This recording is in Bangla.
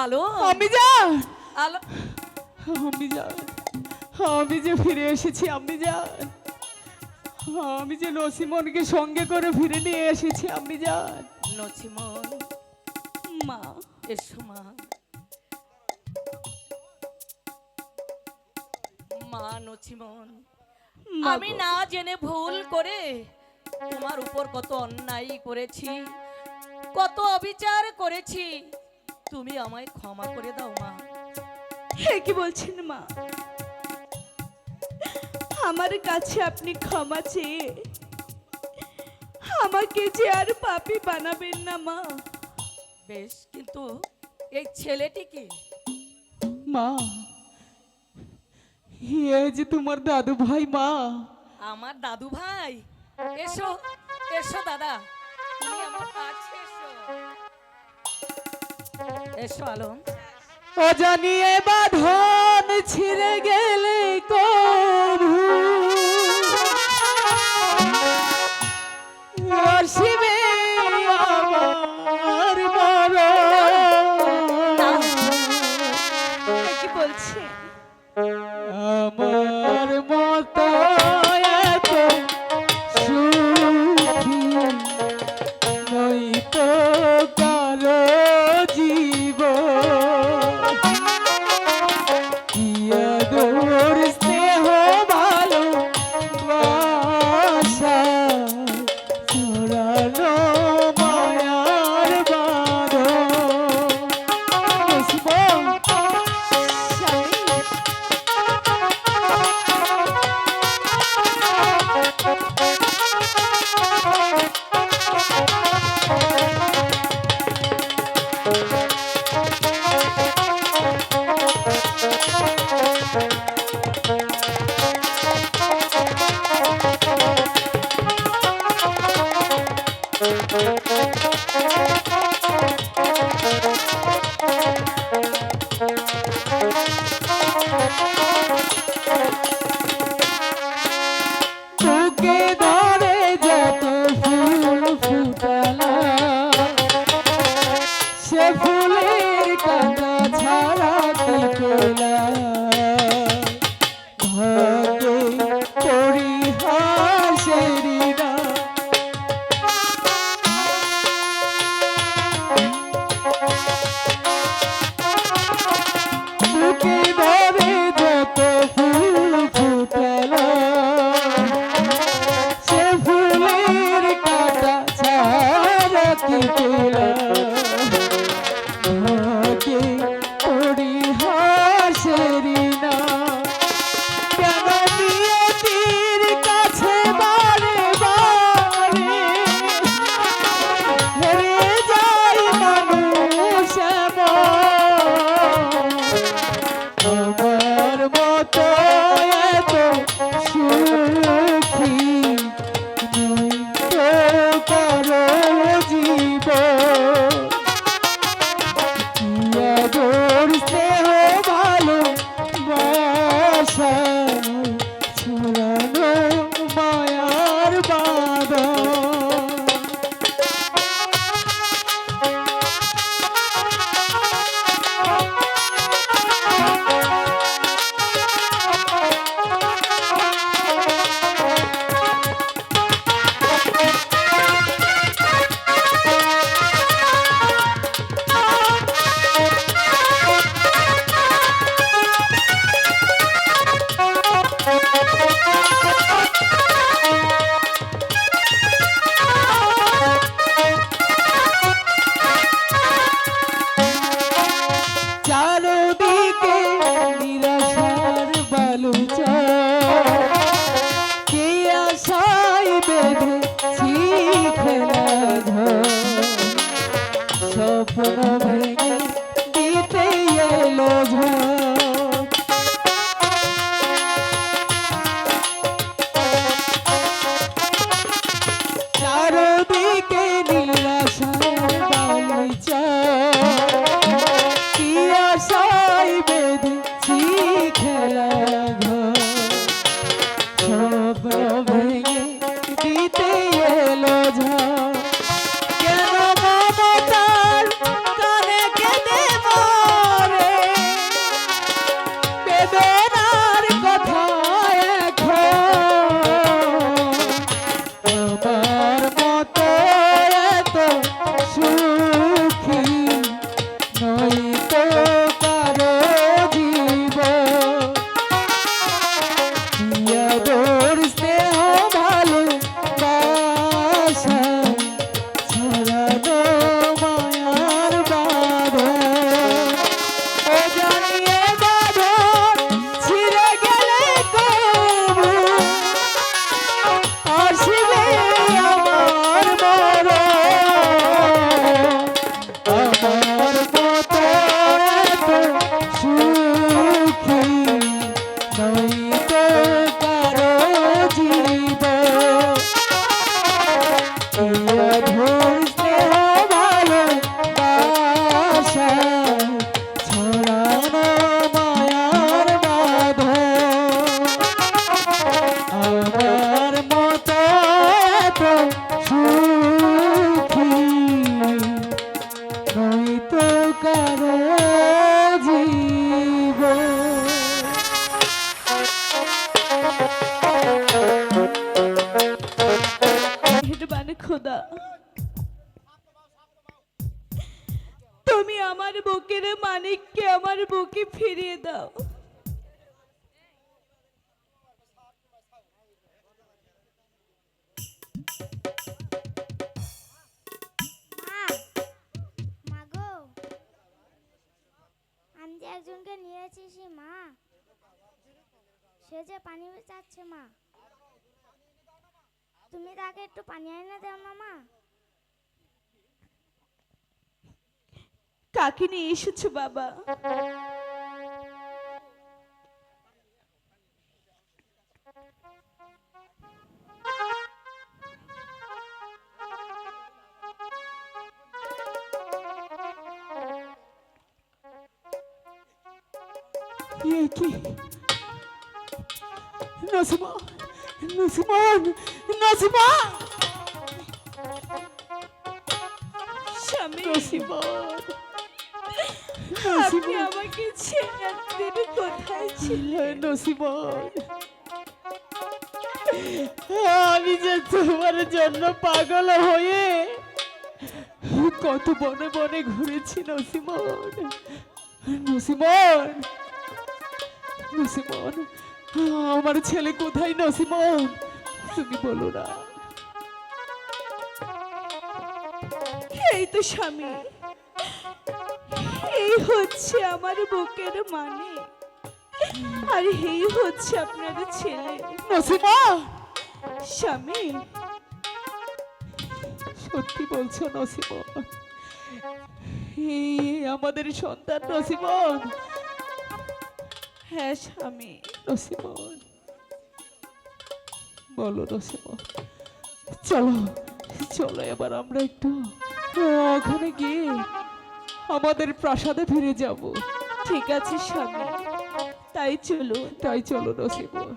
আলো আমি যা। আলো আমি যা। আমি যে ফিরে এসেছি আমি যা। আমি যে নসিমনকে সঙ্গে করে ফিরে নিয়ে এসেছি আমি যা। নসিমন মা এসো মা। মা নছিমন মা আমি না জেনে ভুল করে তোমার উপর কত অন্যায় করেছি কত অবিচার করেছি। তুমি আমায় ক্ষমা করে দাও মা। হে কি বলছেন মা? আমার কাছে আপনি ক্ষমা চেয়ে আমাকে যে আর পাপি বানাবেন না মা। বেশ কিন্তু এই ছেলেটি কি? মা এ যে তোমার দাদু ভাই মা। আমার দাদু ভাই? এসো এসো দাদা। তুমি আমার কাছে এসো আলম। অজানিয়ে বাঁধন ছিঁড়ে গেলে কভু yeah. ফিরিয়ে দাও। একজনকে নিয়ে এসেছি মা। সে যে পানি চাচ্ছে মা। তুমি তাকে একটু পানি এনে দাও না মা। কাকে নিয়ে এসেছ বাবা? কি নসিমা নসিমান নসিমা স্বামী আপনি আমাকে ছেড়ে কোথায় ছিলেন নসিমন আমি যে তোমার জন্য পাগল হয়ে কত বনে বনে ঘুরেছি নসিমন। নসিমন নসিমন, আমার ছেলে কোথায় নসিমন? তুমি বলো না। এই তো স্বামী, এই হচ্ছে আমার বুকের মানে। আর এই হচ্ছে আপনার ছেলে। নসিমন স্বামী। সত্যি বলছো নসিমন এই আমাদের সন্তান নসিমন হ্যাঁ স্বামী। নসিমন বলো নসিমন চলো চলো এবার আমরা একটু ওখানে গিয়ে আমাদের প্রাসাদে ফিরে যাব। ঠিক আছে স্বামী। তাই চলো তাই চলো নসিমন